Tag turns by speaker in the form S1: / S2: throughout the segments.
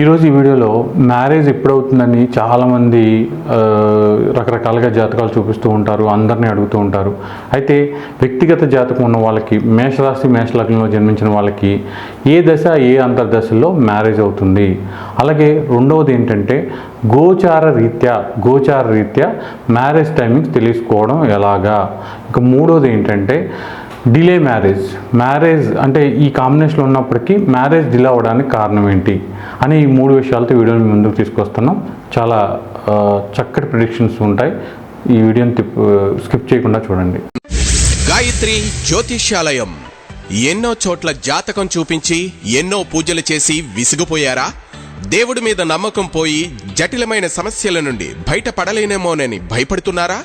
S1: ఈరోజు ఈ వీడియోలో మ్యారేజ్ ఎప్పుడవుతుందని చాలామంది రకరకాలుగా జాతకాలు చూపిస్తూ ఉంటారు అందరినీ అడుగుతూ ఉంటారు. అయితే వ్యక్తిగత జాతకం ఉన్న వాళ్ళకి మేషరాశి మేషలగ్నంలో జన్మించిన వాళ్ళకి ఏ దశ ఏ అంతర్దశల్లో మ్యారేజ్ అవుతుంది? అలాగే రెండవది ఏంటంటే గోచార రీత్యా గోచార రీత్యా మ్యారేజ్ టైమింగ్స్ తెలుసుకోవడం ఎలాగా? ఇక మూడవది ఏంటంటే డిలే మ్యారేజ్. మ్యారేజ్ అంటే ఈ కాంబినేషన్లో ఉన్నప్పటికీ మ్యారేజ్ డిలే అవ్వడానికి కారణం ఏంటి అని ఈ మూడు విషయాలతో వీడియోని ముందుకు తీసుకొస్తున్నాం. చాలా చక్కటి ప్రిడిక్షన్స్ ఉంటాయి. ఈ వీడియోని స్కిప్ చేయకుండా చూడండి.
S2: గాయత్రి జ్యోతిష్యాలయం. ఎన్నో చోట్ల జాతకం చూపించి ఎన్నో పూజలు చేసి విసిగిపోయారా? దేవుడి మీద నమ్మకం పోయి జటిలమైన సమస్యల నుండి బయటపడలేనేమోనని భయపడుతున్నారా?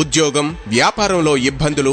S2: ఉద్యోగం వ్యాపారంలో ఇబ్బందులు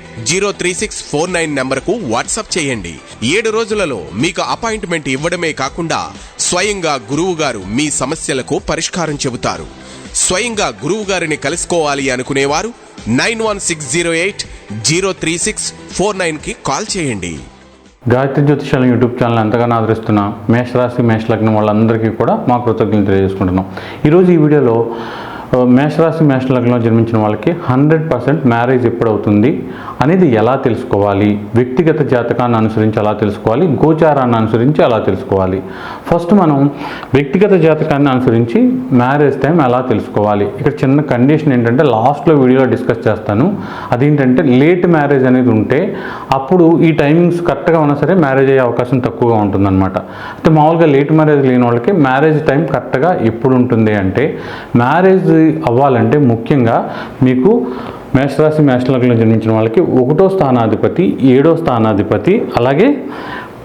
S2: zero three six four nine నెంబర్కు వాట్సాప్ చేయండి. ఏడు రోజులలో మీకు అపాయింట్మెంట్ ఇవ్వడమే కాకుండా స్వయంగా గురువు గారు మీ సమస్యలకు పరిష్కారం చెబుతారు. స్వయంగా గురువు గారిని కలుసుకోవాలి అనుకునేవారు nine one six zero eight zero three six four నైన్కి కాల్ చేయండి.
S1: గాయత్రి జ్యోతిషాల యూట్యూబ్ ఛానల్ ఎంతగానో ఆదరిస్తున్న మేషరాశి మేషలగ్నం వాళ్ళందరికీ కూడా మా కృతజ్ఞతలు తెలియజేసుకుంటున్నాం. ఈరోజు ఈ వీడియోలో మేషరాశి మేషలగ్నంలో జన్మించిన వాళ్ళకి హండ్రెడ్ పర్సెంట్ మ్యారేజ్ ఎప్పుడవుతుంది అనేది ఎలా తెలుసుకోవాలి? వ్యక్తిగత జాతకాన్ని అనుసరించి ఎలా తెలుసుకోవాలి? గోచారాన్ని అనుసరించి ఎలా తెలుసుకోవాలి? ఫస్ట్ మనం వ్యక్తిగత జాతకాన్ని అనుసరించి మ్యారేజ్ టైం ఎలా తెలుసుకోవాలి? ఇక్కడ చిన్న కండిషన్ ఏంటంటే లాస్ట్లో వీడియోలో డిస్కస్ చేస్తాను. అదేంటంటే లేట్ మ్యారేజ్ అనేది ఉంటే అప్పుడు ఈ టైమింగ్స్ కరెక్ట్గా ఉన్నా సరే మ్యారేజ్ అయ్యే అవకాశం తక్కువగా ఉంటుందన్నమాట. అయితే మామూలుగా లేట్ మ్యారేజ్ లేని వాళ్ళకి మ్యారేజ్ టైం కరెక్ట్గా ఎప్పుడు ఉంటుంది అంటే మ్యారేజ్ అవ్వాలంటే ముఖ్యంగా మీకు మేషరాశి మేషలగ్నంలో జన్మించిన వాళ్ళకి ఒకటో స్థానాధిపతి ఏడో స్థానాధిపతి అలాగే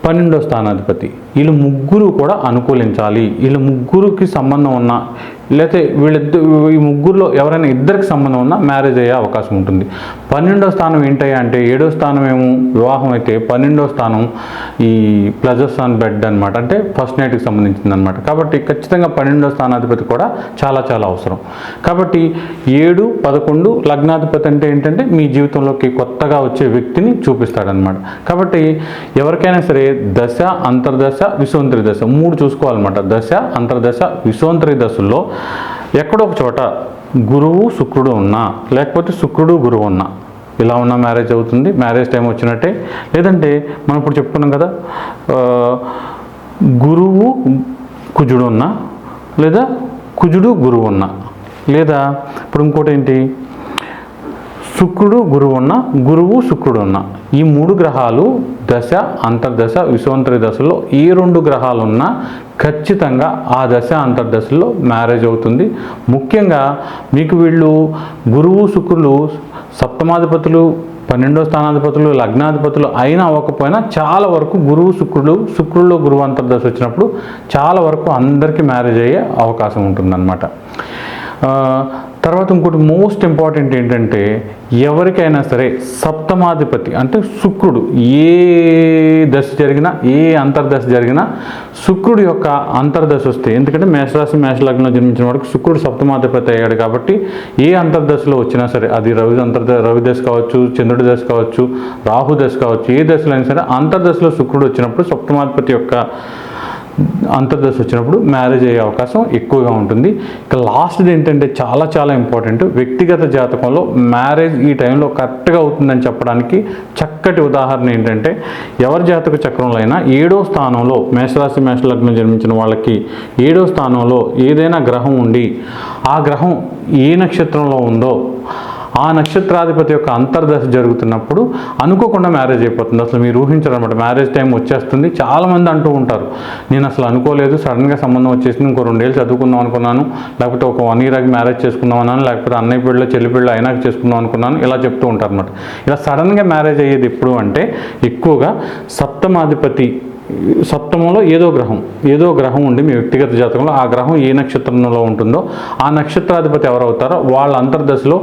S1: పన్నెండో స్థానాధిపతి. వీళ్ళు ముగ్గురు కూడా అనుకూలించాలి. వీళ్ళ ముగ్గురికి సంబంధం ఉన్న లేకపోతే వీళ్ళిద్దరు ఈ ముగ్గురులో ఎవరైనా ఇద్దరికి సంబంధం ఉన్నా మ్యారేజ్ అయ్యే అవకాశం ఉంటుంది. పన్నెండో స్థానం ఏంటయ్యా అంటే ఏడో స్థానం ఏమో వివాహం అయితే పన్నెండో స్థానం ఈ ప్లజర్స్ ఆన్ బెడ్ అనమాట అంటే ఫస్ట్ నైట్కి సంబంధించింది అనమాట కాబట్టి ఖచ్చితంగా పన్నెండో స్థానాధిపతి కూడా చాలా చాలా అవసరం. కాబట్టి ఏడు పదకొండు లగ్నాధిపతి అంటే ఏంటంటే మీ జీవితంలోకి కొత్తగా వచ్చే వ్యక్తిని చూపిస్తాడనమాట కాబట్టి ఎవరికైనా సరే దశ అంతర్దశ విశ్వంతరి దశ మూడు చూసుకోవాలన్నమాట. దశ అంతర్దశ విశ్వంతరి దశల్లో ఎక్కడో ఒక చోట గురువు శుక్రుడు ఉన్నా లేకపోతే శుక్రుడు గురువు ఉన్నా ఇలా ఉన్న మ్యారేజ్ అవుతుంది మ్యారేజ్ టైం వచ్చినట్టే. లేదంటే మనం ఇప్పుడు చెప్పుకున్నాం కదా గురువు కుజుడు ఉన్నా లేదా కుజుడు గురువు ఉన్నా లేదా ఇప్పుడు ఇంకోటి ఏంటి? శుక్రుడు గురువు ఉన్న గురువు శుక్రుడు ఉన్న. ఈ మూడు గ్రహాలు దశ అంతర్దశ విశ్వంతరి దశలో ఏ రెండు గ్రహాలు ఉన్నా ఖచ్చితంగా ఆ దశ అంతర్దశలో మ్యారేజ్ అవుతుంది. ముఖ్యంగా మీకు వీళ్ళు గురువు శుక్రులు సప్తమాధిపతులు పన్నెండో స్థానాధిపతులు లగ్నాధిపతులు అయినా అవ్వకపోయినా చాలా వరకు గురువు శుక్రుడు శుక్రుల్లో గురువు అంతర్దశ వచ్చినప్పుడు చాలా వరకు అందరికీ మ్యారేజ్ అయ్యే అవకాశం ఉంటుందన్నమాట. తర్వాత ఇంకోటి మోస్ట్ ఇంపార్టెంట్ ఏంటంటే ఎవరికైనా సరే సప్తమాధిపతి అంటే శుక్రుడు ఏ దశ జరిగినా ఏ అంతర్దశ జరిగినా శుక్రుడు యొక్క అంతర్దశ వస్తే ఎందుకంటే మేషరాశి మేషలగ్నంలో జన్మించిన వాడికి శుక్రుడు సప్తమాధిపతి అయ్యాడు కాబట్టి ఏ అంతర్దశలో వచ్చినా సరే అది రవి అంతర్ద రవి దశ కావచ్చు చంద్రుడి దశ కావచ్చు రాహు దశ కావచ్చు ఏ దశలో అయినా సరే అంతర్దశలో శుక్రుడు వచ్చినప్పుడు సప్తమాధిపతి యొక్క అంతర్దశ వచ్చినప్పుడు మ్యారేజ్ అయ్యే అవకాశం ఎక్కువగా ఉంటుంది. ఇక లాస్ట్ది ఏంటంటే చాలా చాలా ఇంపార్టెంట్ వ్యక్తిగత జాతకంలో మ్యారేజ్ ఈ టైంలో కరెక్ట్గా అవుతుందని చెప్పడానికి చక్కటి ఉదాహరణ ఏంటంటే ఎవరి జాతక చక్రంలో అయినా ఏడో స్థానంలో మేషరాశి మేషలగ్నం జన్మించిన వాళ్ళకి ఏడో స్థానంలో ఏదైనా గ్రహం ఉండి ఆ గ్రహం ఏ నక్షత్రంలో ఉందో ఆ నక్షత్రాధిపతి యొక్క అంతర్దశ జరుగుతున్నప్పుడు అనుకోకుండా మ్యారేజ్ అయిపోతుంది. అసలు మీరు ఊహించరు మ్యారేజ్ టైం వచ్చేస్తుంది. చాలామంది అంటూ ఉంటారు. నేను అసలు అనుకోలేదు. సడన్గా సంబంధం వచ్చేసింది. ఇంకో రెండేళ్ళు చదువుకుందాం అనుకున్నాను. లేకపోతే ఒక వన్ ఇయర్ ఆగి మ్యారేజ్ చేసుకుందాం అన్నాను. లేకపోతే అన్నయ్య పెళ్ళిలో చెల్లి పెళ్ళి అయినాక చేసుకుందాం అనుకున్నాను. ఇలా చెప్తూ ఉంటారు అనమాట ఇలా సడన్గా మ్యారేజ్ అయ్యేది ఎప్పుడు అంటే ఎక్కువగా సప్తమాధిపతి సప్తమంలో ఏదో గ్రహం ఏదో గ్రహం ఉండి మీ వ్యక్తిగత జాతకంలో ఆ గ్రహం ఏ నక్షత్రంలో ఉంటుందో ఆ నక్షత్రాధిపతి ఎవరవుతారో వాళ్ళ అంతర్దశలో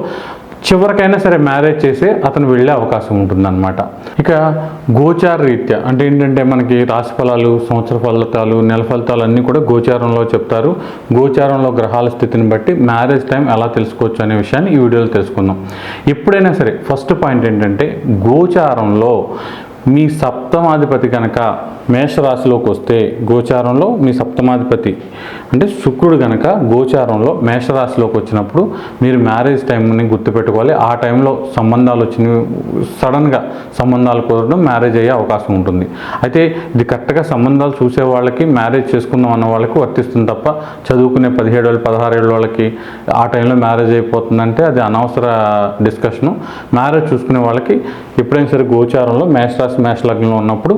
S1: చివరికైనా సరే మ్యారేజ్ చేసి అతను వెళ్ళే అవకాశం ఉంటుందన్నమాట. ఇక గోచార రీత్యా అంటే ఏంటంటే మనకి రాశి ఫలాలు సంవత్సర ఫలితాలు నెల ఫలితాలు అన్నీ కూడా గోచారంలో చెప్తారు. గోచారంలో గ్రహాల స్థితిని బట్టి మ్యారేజ్ టైం ఎలా తెలుసుకోవచ్చు అనే విషయాన్ని ఈ వీడియోలో తెలుసుకుందాం. ఎప్పుడైనా సరే ఫస్ట్ పాయింట్ ఏంటంటే గోచారంలో మీ సప్తమాధిపతి కనుక మేషరాశిలోకి వస్తే గోచారంలో మీ సప్తమాధిపతి అంటే శుక్రుడు కనుక గోచారంలో మేషరాశిలోకి వచ్చినప్పుడు మీరు మ్యారేజ్ టైంని గుర్తుపెట్టుకోవాలి. ఆ టైంలో సంబంధాలు వచ్చినవి సడన్గా సంబంధాలు కుదరడం మ్యారేజ్ అయ్యే అవకాశం ఉంటుంది. అయితే ఇది కరెక్ట్గా సంబంధాలు చూసే వాళ్ళకి మ్యారేజ్ చేసుకుందాం అన్న వాళ్ళకి వర్తిస్తుంది తప్ప చదువుకునే పదిహేడు వేలు పదహారు ఏళ్ళ వాళ్ళకి ఆ టైంలో మ్యారేజ్ అయిపోతుందంటే అది అనవసర డిస్కషను. మ్యారేజ్ చూసుకునే వాళ్ళకి ఎప్పుడైనా సరే గోచారంలో మేషరాశి మేష లగ్నంలో ఉన్నప్పుడు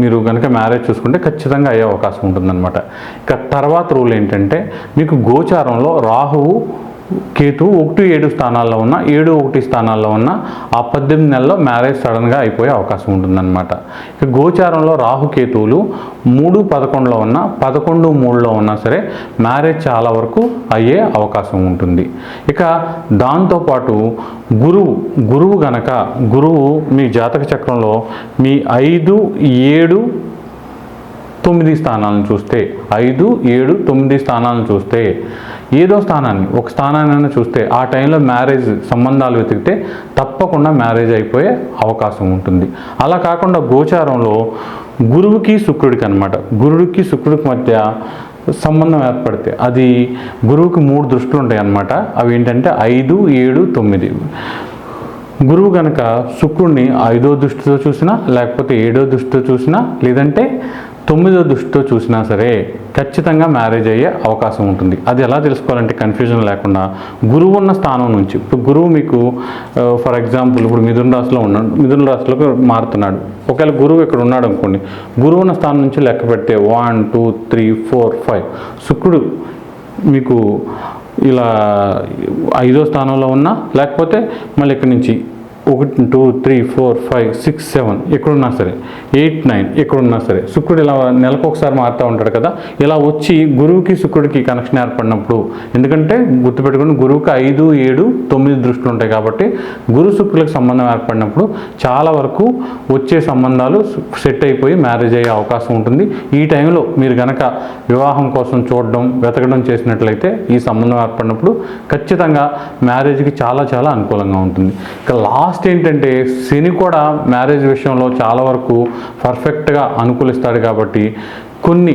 S1: మీరు కనుక మ్యారేజ్ చూసుకుంటే ఖచ్చితంగా అయ్యే అవకాశం ఉంటుందన్నమాట. ఇక తర్వాత రూల్ ఏంటంటే మీకు గోచారంలో రాహువు కేతు ఒకటి ఏడు స్థానాల్లో ఉన్న ఏడు ఒకటి స్థానాల్లో ఉన్న ఆ పద్దెనిమిది నెలల్లో మ్యారేజ్ సడన్గా అయిపోయే అవకాశం ఉంటుందన్నమాట. ఇక గోచారంలో రాహు కేతువులు మూడు పదకొండులో ఉన్న పదకొండు మూడులో ఉన్నా సరే మ్యారేజ్ చాలా వరకు అయ్యే అవకాశం ఉంటుంది. ఇక దాంతోపాటు గురువు గురువు గనక గురువు మీ జాతక చక్రంలో మీ ఐదు ఏడు తొమ్మిది స్థానాలను చూస్తే ఐదు ఏడు తొమ్మిది స్థానాలను చూస్తే ఏదో స్థానాన్ని ఒక స్థానాన్ని చూస్తే ఆ టైంలో మ్యారేజ్ సంబంధాలు వెతికితే తప్పకుండా మ్యారేజ్ అయిపోయే అవకాశం ఉంటుంది. అలా కాకుండా గోచారంలో గురువుకి శుక్రుడికి అనమాట గురుడికి శుక్రుడికి మధ్య సంబంధం ఏర్పడితే అది గురువుకి మూడు దృష్టిలు ఉంటాయి అన్నమాట. అవి ఏంటంటే ఐదు ఏడు తొమ్మిది. గురువు కనుక శుక్రుడిని ఐదో దృష్టితో చూసినా లేకపోతే ఏడో దృష్టితో చూసినా లేదంటే తొమ్మిదో దృష్టితో చూసినా సరే ఖచ్చితంగా మ్యారేజ్ అయ్యే అవకాశం ఉంటుంది. అది ఎలా తెలుసుకోవాలంటే కన్ఫ్యూజన్ లేకుండా గురువు ఉన్న స్థానం నుంచి. ఇప్పుడు గురువు మీకు ఫర్ ఎగ్జాంపుల్ ఇప్పుడు మిథున రాశిలో ఉన్నాడు మిథున రాశిలోకి మారుతున్నాడు. ఒకవేళ గురువు ఇక్కడ ఉన్నాడు అనుకోండి గురువు ఉన్న స్థానం నుంచి లెక్క పెడితే one two three four five శుక్రుడు మీకు ఇలా ఐదో స్థానంలో ఉన్నా లేకపోతే మళ్ళీ ఇక్కడి నుంచి ఒకటి two three four five six seven ఎక్కడున్నా సరే ఎయిట్ నైన్ ఎక్కడున్నా సరే శుక్రుడు ఇలా నెలకు ఒకసారి మారుతూ ఉంటాడు కదా ఇలా వచ్చి గురువుకి శుక్రుడికి కనెక్షన్ ఏర్పడినప్పుడు ఎందుకంటే గుర్తుపెట్టుకుని గురువుకి ఐదు ఏడు తొమ్మిది దృష్టిలు ఉంటాయి కాబట్టి గురు శుక్రులకు సంబంధం ఏర్పడినప్పుడు చాలా వరకు వచ్చే సంబంధాలు సెట్ అయిపోయి మ్యారేజ్ అయ్యే అవకాశం ఉంటుంది. ఈ టైంలో మీరు కనుక వివాహం కోసం చూడడం వెతకడం చేసినట్లయితే ఈ సంబంధం ఏర్పడినప్పుడు ఖచ్చితంగా మ్యారేజ్కి చాలా చాలా అనుకూలంగా ఉంటుంది. ఇక లాస్ట్ ఏంటంటే శని కూడా మ్యారేజ్ విషయంలో చాలా వరకు పర్ఫెక్ట్గా అనుకూలిస్తాడు కాబట్టి కొన్ని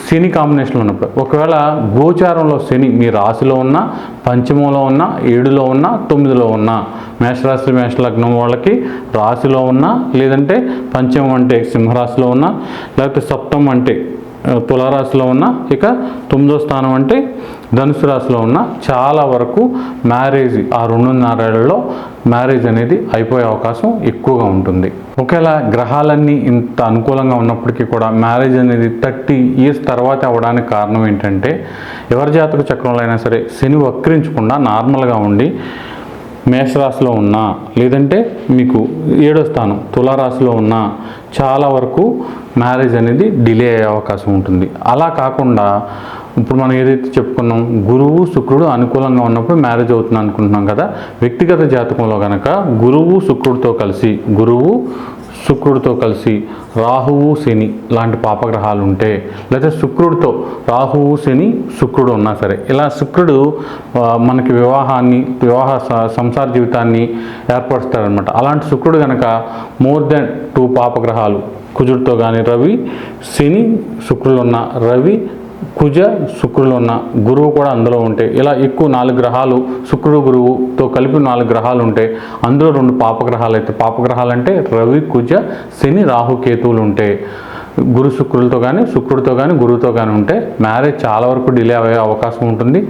S1: శని కాంబినేషన్లో ఉన్నప్పుడు ఒకవేళ గోచారంలో శని మీ రాశిలో ఉన్న పంచమంలో ఉన్న ఏడులో ఉన్న తొమ్మిదిలో ఉన్న మేషరాశి మేషలగ్నం వాళ్ళకి రాశిలో ఉన్న లేదంటే పంచమం అంటే సింహరాశిలో ఉన్న లేకపోతే సప్తం అంటే తులారాశిలో ఉన్న ఇక తొమ్మిదో స్థానం అంటే ధనుసు రాశిలో ఉన్న చాలా వరకు మ్యారేజ్ ఆ రెండున్నరేళ్ళలో మ్యారేజ్ అనేది అయిపోయే అవకాశం ఎక్కువగా ఉంటుంది. ఒకవేళ గ్రహాలన్నీ ఇంత అనుకూలంగా ఉన్నప్పటికీ కూడా మ్యారేజ్ అనేది థర్టీ ఇయర్స్ తర్వాత అవ్వడానికి కారణం ఏంటంటే ఎవరి జాతక చక్రంలో అయినా సరే శని వక్రించకుండా నార్మల్గా ఉండి మేషరాశిలో ఉన్నా లేదంటే మీకు ఏడో స్థానం తులారాశిలో ఉన్నా చాలా వరకు మ్యారేజ్ అనేది డిలే అయ్యే అవకాశం ఉంటుంది. అలా కాకుండా ఇప్పుడు మనం ఏదైతే చెప్పుకున్నాం గురువు శుక్రుడు అనుకూలంగా ఉన్నప్పుడు మ్యారేజ్ అవుతుంది అనుకుంటున్నాం కదా వ్యక్తిగత జాతకంలో కనుక గురువు శుక్రుడితో కలిసి గురువు శుక్రుడితో కలిసి రాహువు శని లాంటి పాపగ్రహాలు ఉంటే లేదా శుక్రుడితో రాహువు శని శుక్రుడు ఉన్నా సరే ఇలా శుక్రుడు మనకి వివాహాన్ని వివాహ స- సంసార జీవితాన్ని ఏర్పరుస్తాడనమాట అలాంటి శుక్రుడు కనుక మోర్ దెన్ టూ పాపగ్రహాలు కుజుడితో కానీ రవి శని శుక్రులు ఉన్న రవి కుజ శుక్రులు ఉన్న గురువు కూడా అందులో ఉంటే ఇలా ఎక్కువ నాలుగు గ్రహాలు శుక్రుడు గురువుతో కలిపి నాలుగు గ్రహాలు ఉంటే అందులో రెండు పాపగ్రహాలు అయితే పాపగ్రహాలు అంటే రవి కుజ శని రాహు కేతువులు ఉంటే గురు శుక్రులతో కానీ శుక్రుడితో కానీ గురువుతో కానీ ఉంటే మ్యారేజ్ చాలా వరకు డిలే అయ్యే అవకాశం ఉంటుంది.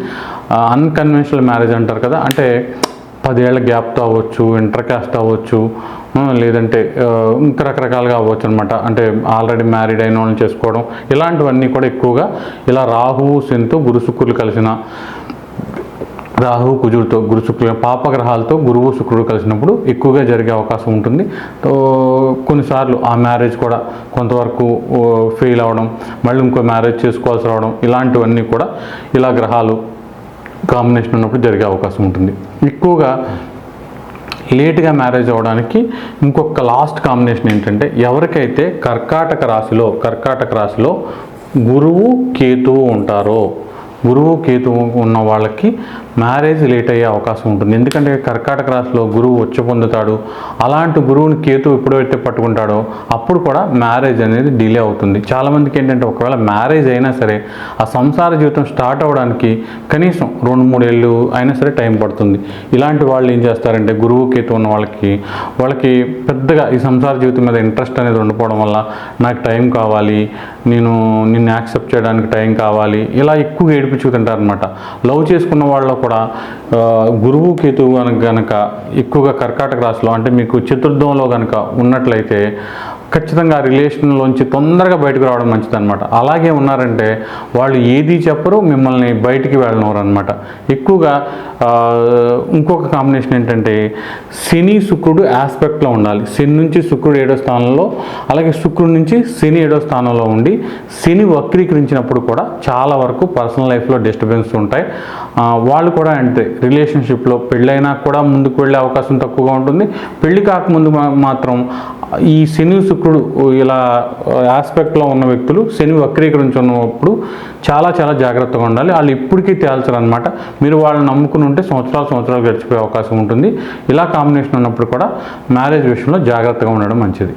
S1: అన్కన్వెన్షనల్ మ్యారేజ్ అంటారు కదా అంటే పదేళ్ళ గ్యాప్తో అవ్వచ్చు ఇంటర్ కాస్ట్ అవ్వచ్చు లేదంటే ఇంకా రకరకాలుగా అవ్వచ్చు అనమాట అంటే ఆల్రెడీ మ్యారీడ్ అయిన వాళ్ళని చేసుకోవడం ఇలాంటివన్నీ కూడా ఎక్కువగా ఇలా రాహువు శనితో గురు శుక్రులు కలిసిన రాహు కుజుడితో గురు శుక్రులు పాపగ్రహాలతో గురువు శుక్రుడు కలిసినప్పుడు ఎక్కువగా జరిగే అవకాశం ఉంటుంది. కొన్నిసార్లు ఆ మ్యారేజ్ కూడా కొంతవరకు ఫెయిల్ అవ్వడం మళ్ళీ ఇంకో మ్యారేజ్ చేసుకోవాల్సి రావడం ఇలాంటివన్నీ కూడా ఇలా గ్రహాలు కాంబినేషన్ ఉన్నప్పుడు జరిగే అవకాశం ఉంటుంది. ఎక్కువగా లేట్గా మ్యారేజ్ అవ్వడానికి ఇంకొక లాస్ట్ కాంబినేషన్ ఏంటంటే ఎవరికైతే కర్కాటక రాశిలో కర్కాటక రాశిలో గురువు కేతువు ఉంటారో గురువు కేతువు ఉన్న వాళ్ళకి మ్యారేజ్ లేట్ అయ్యే అవకాశం ఉంటుంది. ఎందుకంటే కర్కాటక రాశిలో గురువు వచ్చి పొందుతాడు. అలాంటి గురువుని కేతు ఎప్పుడైతే పట్టుకుంటాడో అప్పుడు కూడా మ్యారేజ్ అనేది డిలే అవుతుంది. చాలామందికి ఏంటంటే ఒకవేళ మ్యారేజ్ అయినా సరే ఆ సంసార జీవితం స్టార్ట్ అవ్వడానికి కనీసం రెండు మూడేళ్ళు అయినా సరే టైం పడుతుంది. ఇలాంటి వాళ్ళు ఏం చేస్తారంటే గురువు కేతు ఉన్న వాళ్ళకి వాళ్ళకి పెద్దగా ఈ సంసార జీవితం మీద ఇంట్రెస్ట్ అనేది ఉండిపోవడం వల్ల నాకు టైం కావాలి నేను నిన్ను యాక్సెప్ట్ చేయడానికి టైం కావాలి ఇలా ఎక్కువ ఏడిపించుకుంటారు అనమాట లవ్ చేసుకున్న వాళ్ళలో కూడా గురువు కేతువు కనుక ఎక్కువగా కర్కాటక రాశిలో అంటే మీకు చతుర్థంలో కనుక ఉన్నట్లయితే ఖచ్చితంగా ఆ రిలేషన్లోంచి తొందరగా బయటకు రావడం మంచిది అనమాట అలాగే ఉన్నారంటే వాళ్ళు ఏది చెప్పరు మిమ్మల్ని బయటికి వెళ్ళనవరు అనమాట ఎక్కువగా ఇంకొక కాంబినేషన్ ఏంటంటే శని శుక్రుడు ఆస్పెక్ట్లో ఉండాలి. శని నుంచి శుక్రుడు ఏడో స్థానంలో అలాగే శుక్రుడి నుంచి శని ఏడో స్థానంలో ఉండి శని వక్రీకరించినప్పుడు కూడా చాలా వరకు పర్సనల్ లైఫ్లో డిస్టర్బెన్స్ ఉంటాయి. వాళ్ళు కూడా అంటే రిలేషన్షిప్లో పెళ్ళైనా కూడా ముందుకు వెళ్ళే అవకాశం తక్కువగా ఉంటుంది. పెళ్ళి కాకముందు మా- మాత్రం ఈ శని శుక్రుడు ఇలా ఆస్పెక్ట్లో ఉన్న వ్యక్తులు శని వక్రీకరించున్నప్పుడు చాలా చాలా జాగ్రత్తగా ఉండాలి. వాళ్ళు ఇప్పటికీ తేల్చరు అనమాట మీరు వాళ్ళని నమ్ముకుని ఉంటే సంవత్సరాలు సంవత్సరాలు గడిచిపోయే అవకాశం ఉంటుంది. ఇలా కాంబినేషన్ ఉన్నప్పుడు కూడా మ్యారేజ్ విషయంలో జాగ్రత్తగా ఉండడం మంచిది.